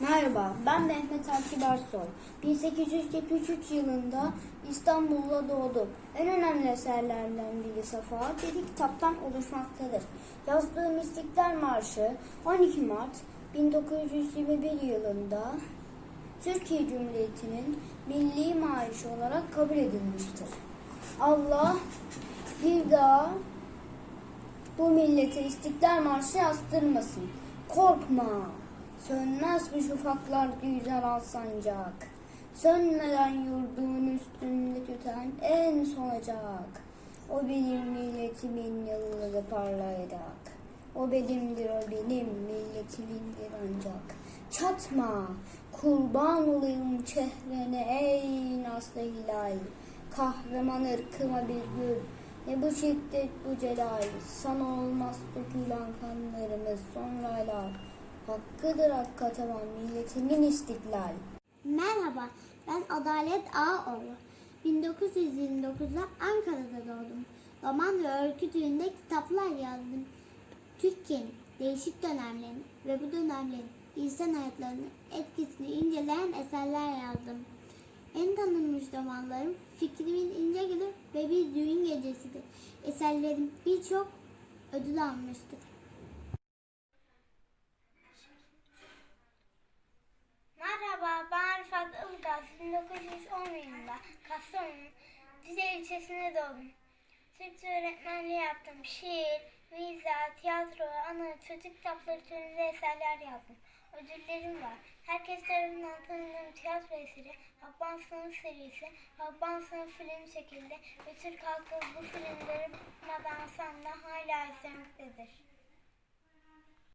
Merhaba, ben Mehmet Akif Ersoy. 1873 yılında İstanbul'da doğdum. En önemli eserlerden biri Safahat yedi kitaptan oluşmaktadır. Yazdığım İstiklal Marşı 12 Mart 1921 yılında Türkiye Cumhuriyeti'nin milli marşı olarak kabul edilmiştir. Allah bir daha bu millete İstiklal Marşı yazdırmasın. Korkma. Sönmez bu şafaklar güzel al. Sönmeden yurdumun üstünde tüten en son ocak. O benim milletimin yıldızı parlayacak. O benimdir o benim milletimindir ancak. Çatma, kurban olayım çehrene ey naslı hilal. Kahraman ırkıma bir gül, ne bu şiddet bu celal. Sana olmaz dökülen kanlarımız sonrayla. Hakkıdır hakka tamam milletimin istiklal. Merhaba, ben Adalet Ağoğlu. 1929'da Ankara'da doğdum. Roman ve öykü türünde kitaplar yazdım. Türkiye'nin değişik dönemlerini ve bu dönemlerin insan hayatlarının etkisini inceleyen eserler yazdım. En tanınmış romanlarım Fikrimin İnce Gülü ve Bir Düğün Gecesi'dir. Eserlerim birçok ödül almıştır. Merhaba, ben Rıfat Ilgaz. 1910 yılında Kastamonu'nun Dize ilçesinde doğdum. Türkçe öğretmenliği yaptım. Şiir, viza, tiyatro, anı, çocuk kitapları türünde eserler yazdım. Ödüllerim var. Herkes tarafından tanıdığım tiyatro eseri Habban Sınıf serisi, Habban Sınıf filmi çekildi ve Türk halkı bu filmleri sonra hala izlemektedir.